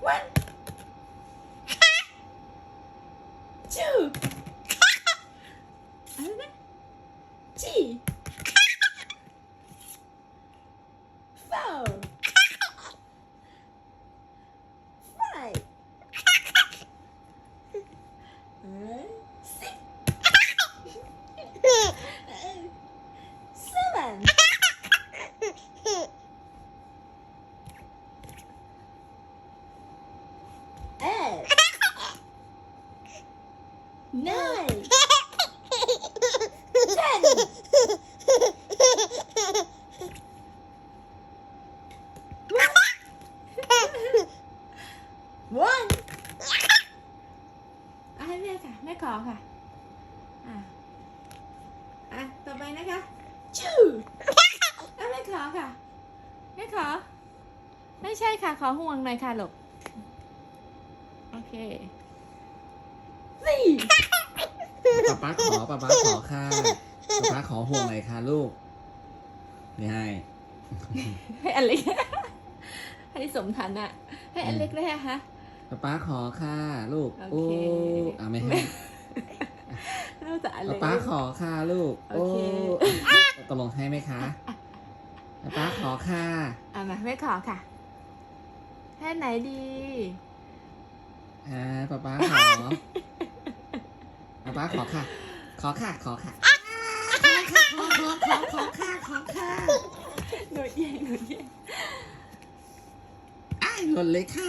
One. Two. Ten one อะให้แม่ค่ะแม่ขอค่ะ อะ อะ ต่อไปนะคะ two อะแม่ขอค่ะ แม่ขอ ไม่ใช่ค่ะ ขอห่วงหน่อยค่ะลูกโอเค three ป๊าป๊าขอป๊าป๊าขอค่ะ ป๊าป๊าขอห่วงหน่อยค่ะลูก ไม่ให้ ให้อเล็ก ให้สมฐานะ ให้อเล็กได้ฮะป๊าป๊าขอค่ะลูกโอ้อะไม่ให้นอกจากอป๊าเล็กป๊าขอค่ะลูก โอเคตกลงให้ไหมคะป๊าขอค่ะอะมาไม่ขอค่ะแค่ไหนดีอ่าป๊าป๊าขอป๊าป๊าขอค่ะ ขอค่ะ ขอค่ะ ขอขอขอขอค่ะขอค่ะหนูแย่งหนูแย่งอ้ายหล่นเลยค่ะ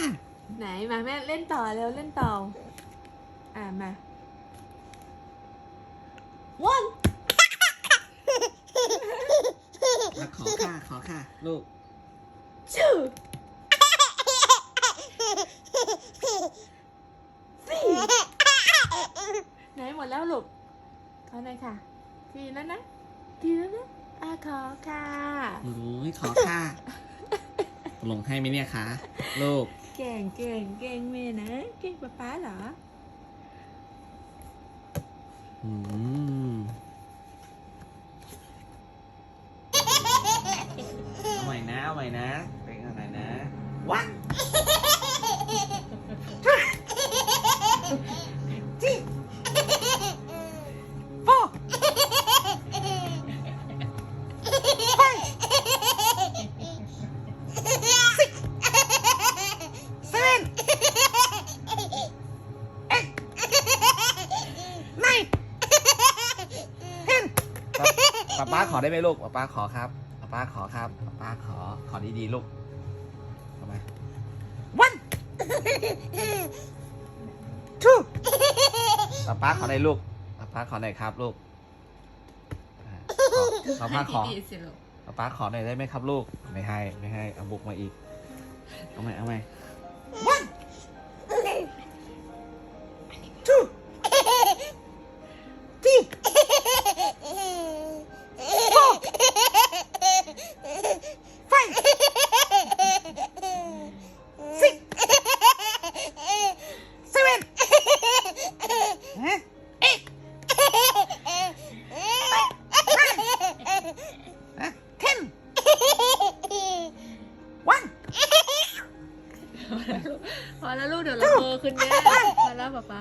ไหนมาแม่เล่นต่อเร็วเล่นต่อ อะมา one อะขอค่ะขอค่ะลูก two three ไหนหมดแล้วลูกขอหน่อยค่ะ ทีแล้วนะ ทีแล้วนะอะขอค่ะโอ้ยขอค่ะตกลงให้ไหมเนี่ยคะลูก เก่งเก่งเก่งเมย์นะเก่งป๊าป๊าเหรออืมเอาใหม่นะเอาใหม่นะเป็นอะไรนะวัน ป๊าป๊าขอได้ไหมลูกป๊าป๊าขอครับป๊าป๊าขอครับป๊าป๊าขอขอดีๆลูกทำไม one two ป๊าป๊าขอได้ลูกป๊าป๊าขอหน่อยครับลูกอ่าขอป๊าป๊าขอ ดีๆสิลูกป๊าป๊าขอหน่อยได้ไหมครับลูก ไม่ให้ ไม่ให้เอาบุกมาอีก เอาไหมเอาไหม one พอแล้วลูกเดี๋ยวเราโตขึ้นแน่พอแล้วป๊าป๊า